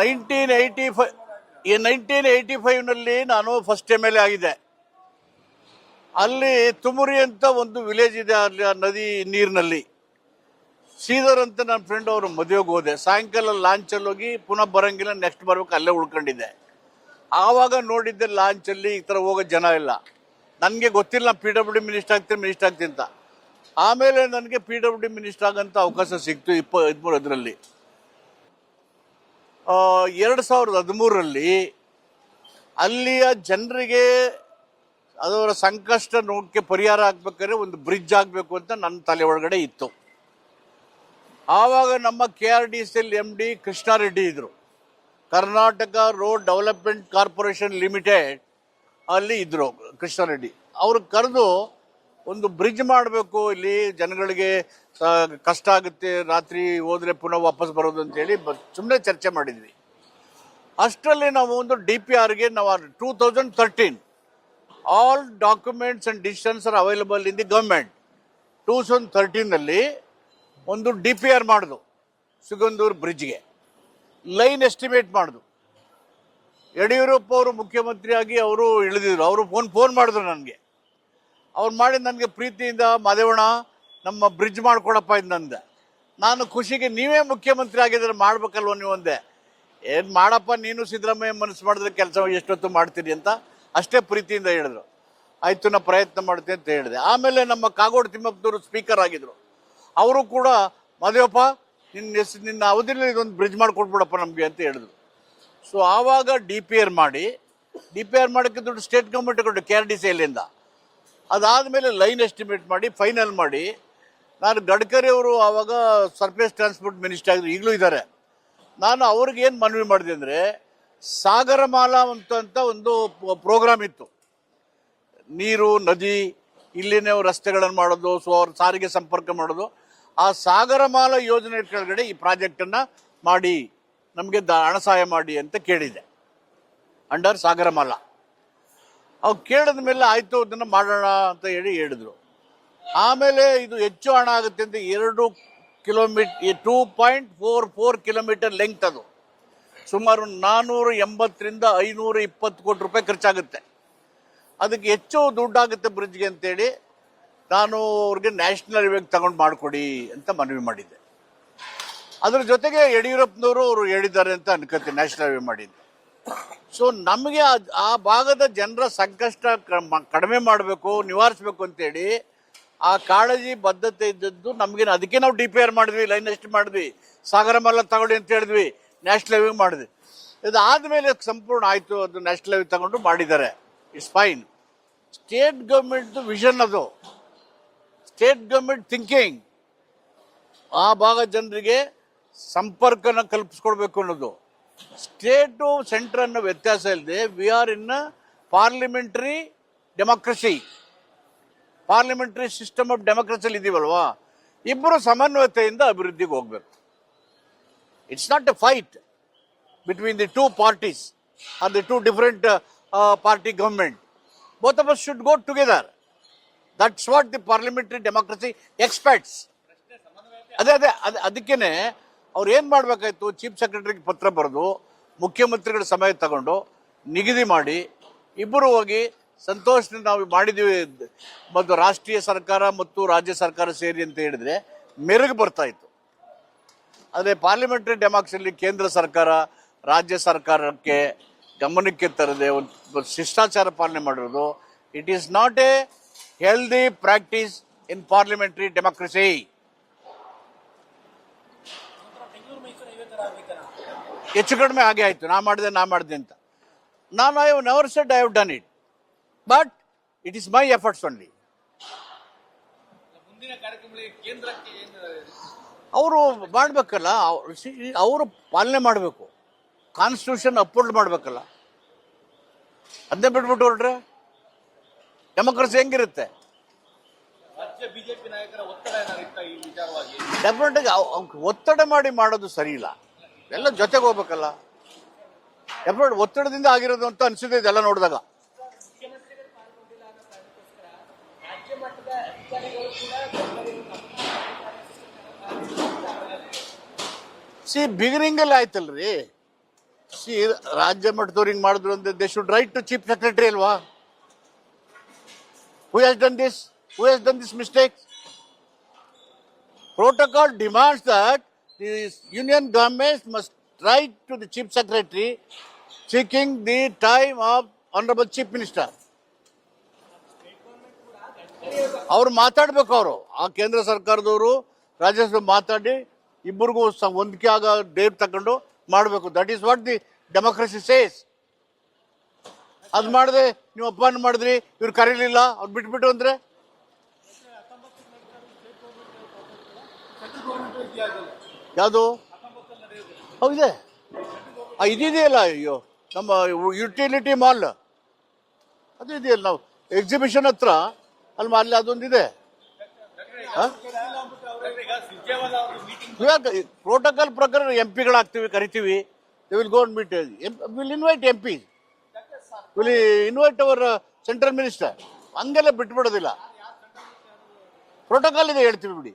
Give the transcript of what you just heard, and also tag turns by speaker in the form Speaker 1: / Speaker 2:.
Speaker 1: Nineteen eighty five ಈ nineteen eighty ಫೈವ್ನಲ್ಲಿ ನಾನು ಫಸ್ಟ್ ಎಂ ಎಲ್ ಎ ಆಗಿದ್ದೆ ಅಲ್ಲಿ ತುಮುರಿ ಅಂತ ಒಂದು ವಿಲೇಜ್ ಇದೆ, ಅಲ್ಲಿ ಆ ನದಿ ನೀರಿನಲ್ಲಿ. ಸೀದರ್ ಅಂತ ನನ್ನ ಫ್ರೆಂಡ್ ಅವರು ಮದುವೆಗೆ ಹೋದೆ. ಸಾಯಂಕಾಲ ಲಾಂಚಲ್ಲಿ ಹೋಗಿ ಪುನಃ ಬರಂಗಿಲ್ಲ ನೆಕ್ಸ್ಟ್ ಬರಬೇಕು, ಅಲ್ಲೇ ಉಳ್ಕೊಂಡಿದ್ದೆ. ಆವಾಗ ನೋಡಿದ್ದೆ ಲಾಂಚಲ್ಲಿ ಈ ಥರ ಹೋಗೋ ಜನ ಇಲ್ಲ. ನನಗೆ ಗೊತ್ತಿಲ್ಲ ಪಿ ಡಬ್ಲ್ಯೂ ಡಿ ಮಿನಿಸ್ಟರ್ ಆಗ್ತೀನಿ ಮಿನಿಸ್ಟರ್ ಆಗ್ತೀನಿ ಅಂತ. ಆಮೇಲೆ ನನಗೆ ಪಿ ಡಬ್ಲ್ಯೂ ಡಿ ಮಿನಿಸ್ಟರ್ ಆಗೋಂಥ ಅವಕಾಶ ಸಿಕ್ತು ಇಪ್ಪ ಹದಿಮೂರು ಅದರಲ್ಲಿ ಎರಡು ಸಾವಿರದ ಹದಿಮೂರರಲ್ಲಿ ಅಲ್ಲಿಯ ಜನರಿಗೆ ಅದರ ಸಂಕಷ್ಟ ನೋಕ್ಕೆ ಪರಿಹಾರ ಆಗ್ಬೇಕಾದ್ರೆ ಒಂದು ಬ್ರಿಡ್ಜ್ ಆಗಬೇಕು ಅಂತ ನನ್ನ ತಲೆ ಒಳಗಡೆ ಇತ್ತು. ಆವಾಗ ನಮ್ಮ K R D C L M D Krishnareddy ಇದ್ದರು Karnataka road development corporation limited ಅಲ್ಲಿ ಇದ್ದರು ಕೃಷ್ಣಾರೆಡ್ಡಿ. ಅವರು ಕರೆದು ಒಂದು ಬ್ರಿಡ್ಜ್ ಮಾಡಬೇಕು, ಇಲ್ಲಿ ಜನಗಳಿಗೆ ಕಷ್ಟ ಆಗುತ್ತೆ, ರಾತ್ರಿ ಹೋದ್ರೆ ಪುನಃ ವಾಪಸ್ ಬರೋದು ಅಂತೇಳಿ ಸುಮ್ಮನೆ ಚರ್ಚೆ ಮಾಡಿದ್ವಿ. ಅಷ್ಟರಲ್ಲಿ ನಾವು ಒಂದು ಡಿ ಪಿ ಆರ್ಗೆ ನಾವು two thousand thirteen all documents and decisions are available in the government two thousand ತರ್ಟೀನಲ್ಲಿ ಒಂದು ಡಿ ಪಿ ಆರ್ ಮಾಡಿದು, ಸುಗಂಧೂರು ಬ್ರಿಡ್ಜ್ಗೆ. ಲೈನ್ ಎಸ್ಟಿಮೇಟ್ ಮಾಡಿದು. ಯಡಿಯೂರಪ್ಪ ಅವರು ಮುಖ್ಯಮಂತ್ರಿಯಾಗಿ ಅವರು ಇಳಿದಿದ್ರು, ಅವರು ಫೋನ್ ಫೋನ್ ಮಾಡಿದ್ರು ನನಗೆ. ಅವ್ರು ಮಾಡಿ ನನಗೆ ಪ್ರೀತಿಯಿಂದ ಮಾದೇವಣ್ಣ ನಮ್ಮ ಬ್ರಿಡ್ಜ್ ಮಾಡ್ಕೊಡಪ್ಪ ಇದು ನಂದೆ. ನಾನು ಖುಷಿಗೆ ನೀವೇ ಮುಖ್ಯಮಂತ್ರಿ ಆಗಿದ್ರೆ ಮಾಡ್ಬೇಕಲ್ವ ನೀವು ಒಂದೇ ಏನು ಮಾಡಪ್ಪ ನೀನು ಸಿದ್ದರಾಮಯ್ಯ ಮನಸ್ಸು ಮಾಡಿದ್ರೆ ಕೆಲಸ ಎಷ್ಟೊತ್ತು ಮಾಡ್ತೀರಿ ಅಂತ ಅಷ್ಟೇ ಪ್ರೀತಿಯಿಂದ ಹೇಳಿದ್ರು. ಆಯಿತು ನಾ ಪ್ರಯತ್ನ ಮಾಡ್ತೀನಿ ಅಂತ ಹೇಳಿದೆ. ಆಮೇಲೆ ನಮ್ಮ ಕಾಗೋಡು ತಿಮ್ಮಪ್ಪದವರು ಸ್ಪೀಕರ್ ಆಗಿದ್ರು. ಅವರು ಕೂಡ, ಮದುವೆಪ್ಪ, ನಿನ್ನ ಎಸ್ ನಿನ್ನ ಅವಧಿಯಲ್ಲಿ ಇದೊಂದು ಬ್ರಿಡ್ಜ್ ಮಾಡಿಕೊಟ್ಬಿಡಪ್ಪ ನಮಗೆ ಅಂತ ಹೇಳಿದ್ರು. ಸೊ ಆವಾಗ ಡಿ ಪಿ ಆರ್ ಮಾಡಿ ಡಿ ಪಿ ಆರ್ ಮಾಡೋಕ್ಕೆ ದುಡ್ಡು ಸ್ಟೇಟ್ ಗೌರ್ಮೆಂಟ್ ಕೊಟ್ಟು ಕೆ ಆರ್ ಡಿ ಸಿ ಎಲ್ಲಿಂದ ಅದಾದಮೇಲೆ ಲೈನ್ ಎಸ್ಟಿಮೇಟ್ ಮಾಡಿ, ಫೈನಲ್ ಮಾಡಿ. ನಾನು ಗಡ್ಕರಿ ಅವರು ಆವಾಗ ಸರ್ಫೇಸ್ ಟ್ರಾನ್ಸ್ಪೋರ್ಟ್ ಮಿನಿಸ್ಟರ್ ಆಗಿದ್ರು, ಈಗಲೂ ಇದ್ದಾರೆ. ನಾನು ಅವ್ರಿಗೆ ಏನು ಮನವಿ ಮಾಡಿದೆ ಅಂದರೆ, ಸಾಗರಮಾಲಾ ಅಂತ ಅಂತ ಒಂದು ಪ್ರೋಗ್ರಾಮ್ ಇತ್ತು. ನೀರು, ನದಿ ಇಲ್ಲಿನೇ ರಸ್ತೆಗಳನ್ನು ಮಾಡೋದು, ಸೊ ಅವ್ರ ಸಾರಿಗೆ ಸಂಪರ್ಕ ಮಾಡೋದು. ಆ ಸಾಗರಮಾಲಾ ಯೋಜನೆ ಕೆಳಗಡೆ ಈ ಪ್ರಾಜೆಕ್ಟನ್ನು ಮಾಡಿ, ನಮಗೆ ದ, ಹಣ ಸಹಾಯ ಮಾಡಿ ಅಂತ ಕೇಳಿದೆ. ಅಂಡರ್ ಸಾಗರಮಾಲಾ. ಅವು ಕೇಳಿದ ಮೇಲೆ ಆಯಿತು ಅದನ್ನು ಮಾಡೋಣ ಅಂತ ಹೇಳಿ ಹೇಳಿದರು. ಆಮೇಲೆ ಇದು ಹೆಚ್ಚು ಹಣ ಆಗುತ್ತೆ ಅಂತ ಎರಡು kilometre two point four four kilometre length ಅದು. ಸುಮಾರು ನಾನ್ನೂರ ಎಂಬತ್ತರಿಂದ ಐನೂರ ಇಪ್ಪತ್ತು ಕೋಟಿ ರೂಪಾಯಿ ಖರ್ಚಾಗುತ್ತೆ. ಅದಕ್ಕೆ ಹೆಚ್ಚು ದುಡ್ಡಾಗುತ್ತೆ ಬ್ರಿಡ್ಜ್ಗೆ ಅಂತೇಳಿ ನಾನು ಅವ್ರಿಗೆ ನ್ಯಾಷನಲ್ ಹೈವೇಗೆ ತಗೊಂಡು ಮಾಡಿಕೊಡಿ ಅಂತ ಮನವಿ ಮಾಡಿದ್ದೆ. ಅದ್ರ ಜೊತೆಗೆ ಯಡಿಯೂರಪ್ಪನವರು ಅವರು ಹೇಳಿದ್ದಾರೆ ಅಂತ ಅನ್ಕೋತೀನಿ ನ್ಯಾಷನಲ್ ಹೈವೇ ಮಾಡಿ ಅಂತ. ಸೊ ನಮಗೆ ಆ- ಭಾಗದ ಜನರ ಸಂಕಷ್ಟ ಕಡಿಮೆ ಮಾಡಬೇಕು, ನಿವಾರಿಸಬೇಕು ಅಂತೇಳಿ ಆ ಕಾಳಜಿ ಬದ್ಧತೆ ಇದ್ದದ್ದು ನಮಗೆ ಅದಕ್ಕೆ ನಾವು ಡಿ ಪಿ ಆರ್ ಮಾಡಿದ್ವಿ, ಲೈನ್ ಎಷ್ಟು ಮಾಡಿದ್ವಿ, ಸಾಗರ ಸಾಗರಮಲ್ಲ ತಗೊಳ್ಳಿ ಅಂತ ಹೇಳಿದ್ವಿ, ನ್ಯಾಷನಲ್ ಹೈವೇ ಮಾಡಿದ್ವಿ. ಇದಾದ್ಮೇಲೆ ಸಂಪೂರ್ಣ ಆಯಿತು, ಅದು ನ್ಯಾಷನಲ್ ಲೆವೆಲ್ ತಗೊಂಡು ಮಾಡಿದ್ದಾರೆ. ಇಟ್ಸ್ ಫೈನ್ ಸ್ಟೇಟ್ ಗೌರ್ಮೆಂಟ್ದು ವಿಷನ್ ಅದು. ಸ್ಟೇಟ್ ಗೌರ್ಮೆಂಟ್ ಥಿಂಕಿಂಗ್ ಆ ಭಾಗದ ಜನರಿಗೆ ಸಂಪರ್ಕನ ಕಲ್ಪಿಸ್ಕೊಡ್ಬೇಕು ಅನ್ನೋದು. ಸ್ಟೇಟು ಸೆಂಟ್ರ್ ಅನ್ನೋ ವ್ಯತ್ಯಾಸ ಇಲ್ಲದೆ we are in parliamentary democracy parliamentary system of ಡೆಮೋಕ್ರಸಿಲಿ ಇದೀವಲ್ವಾ? ಇಬ್ಬರು ಸಮನ್ವಯತೆಯಿಂದ ಅಭಿವೃದ್ಧಿಗೆ ಹೋಗ್ಬೇಕು. It's not a fight between the two parties or the two different party government both of us should go together that's what the parliamentary democracy expects ಅದೇ ಅದೇ ಅದೇ ಅದಕ್ಕೇನೆ ಅವ್ರು ಏನು ಮಾಡಬೇಕಾಯ್ತು ಚೀಫ್ ಸೆಕ್ರೆಟರಿಗೆ ಪತ್ರ ಬರೆದು, ಮುಖ್ಯಮಂತ್ರಿಗಳ ಸಮಯ ತಗೊಂಡು, ನಿಗದಿ ಮಾಡಿ, ಇಬ್ಬರು ಹೋಗಿ ಸಂತೋಷದಿಂದ ನಾವು ಮಾಡಿದ್ದೀವಿ ಮತ್ತು ರಾಷ್ಟ್ರೀಯ ಸರ್ಕಾರ ಮತ್ತು ರಾಜ್ಯ ಸರ್ಕಾರ ಸೇರಿ ಅಂತ ಹೇಳಿದ್ರೆ ಮೆರುಗು ಬರ್ತಾ ಇತ್ತು. ಆದರೆ ಪಾರ್ಲಿಮೆಂಟರಿ ಡೆಮಾಕ್ಸಿಯಲ್ಲಿ ಕೇಂದ್ರ ಸರ್ಕಾರ, ರಾಜ್ಯ ಸರ್ಕಾರಕ್ಕೆ ಗಮನಕ್ಕೆ ತರದೆ ಒಂದು ಶಿಷ್ಟಾಚಾರ ಪಾಲನೆ ಮಾಡಿರೋದು it is not a healthy practice in parliamentary democracy ಹೆಚ್ಚು ಕಡಿಮೆ ಹಾಗೆ ಆಯಿತು. ನಾ ಮಾಡಿದೆ ನಾ ಮಾಡಿದೆ ಅಂತ. ನಾನು I have never said I have done it but it is my efforts only ಅವರು ಮಾಡಬೇಕಲ್ಲ, ಅವರು ಪಾಲನೆ ಮಾಡಬೇಕು. ಕಾನ್ಸ್ಟಿಟ್ಯೂಷನ್ ಅಪ್ಹೋಲ್ಡ್ ಮಾಡಬೇಕಲ್ಲ. ಅದನ್ನೇ ಬಿಟ್ಬಿಟ್ಟು ಹೊರಟ್ರೆ ಡೆಮೋಕ್ರಸಿ ಹೆಂಗಿರುತ್ತೆ?
Speaker 2: ಬಿಜೆಪಿ ನಾಯಕರ ಒತ್ತಡ ಏನಾದ್ರು ಇತ್ತ ಈ ವಿಚಾರವಾಗಿ?
Speaker 1: ಡೆಫಿನೆಟಾಗಿ ಒತ್ತಡ ಮಾಡಿ ಮಾಡೋದು ಸರಿ ಇಲ್ಲ. ಎಲ್ಲ ಜೊತೆಗೆ ಹೋಗ್ಬೇಕಲ್ಲ. ಡೆಫಿನೆಟ್ ಒತ್ತಡದಿಂದ ಆಗಿರೋದು ಅಂತ ಅನಿಸಿದೆ ಇದೆಲ್ಲ ನೋಡಿದಾಗ. ಸಿ ಬಿಗಿನಿಂಗಲ್ಲಿ ಆಯ್ತಲ್ರಿ. ಸಿ ರಾಜ್ಯ ಮಟ್ಟದವ್ರು ಹಿಂಗೆ ಮಾಡಿದ್ರು ಅಂದ್ರೆ they should write to chief secretary ಅಲ್ವಾ? Who has done this who has done this mistake protocol demands that the union governments must write to the chief secretary seeking the time of honorable chief minister. ಅವ್ರು ಮಾತಾಡ್ಬೇಕು ಅವರು. ಆ ಕೇಂದ್ರ ಸರ್ಕಾರದವರು ರಾಜ್ಯ ಮಾತಾಡಿ, ಇಬ್ಬರಿಗೂ ಹೊಂದಿಕೆ ಆಗೋ ಡೇಟ್ ತಗೊಂಡು ಮಾಡಬೇಕು. That is what the democracy says ಅದು ಮಾಡಿದೆ ನೀವು ಅಪಾಯಿಂಟ್ ಮಾಡಿದ್ರಿ, ಇವ್ರು ಕರೀಲಿಲ್ಲ, ಅವ್ರು ಬಿಟ್ಬಿಟ್ಟು ಅಂದ್ರೆ? ಯಾವುದು? ಹೌದೆ ಇದಿದೆಯಲ್ಲ, ಅಯ್ಯೋ, ನಮ್ಮ ಯುಟಿಲಿಟಿ ಮಾಲ್ ಅದು ಇದೆಯಲ್ಲ ನಾವು ಎಕ್ಸಿಬಿಷನ್ ಹತ್ರ, ಅಲ್ಲಿ ಮಾಲ್ ಅದೊಂದಿದೆ. ಪ್ರೋಟೋಕಾಲ್ ಪ್ರಕಾರ ಎಂ ಪಿಗಳಾಗ್ತೀವಿ ಕರಿತೀವಿ. They will go meet will invite M P will invite our central minister ಹಂಗೆಲ್ಲ ಬಿಟ್ಬಿಡೋದಿಲ್ಲ. ಪ್ರೋಟೋಕಾಲ್ ಇದೆ, ಹೇಳ್ತೀವಿ ಬಿಡಿ.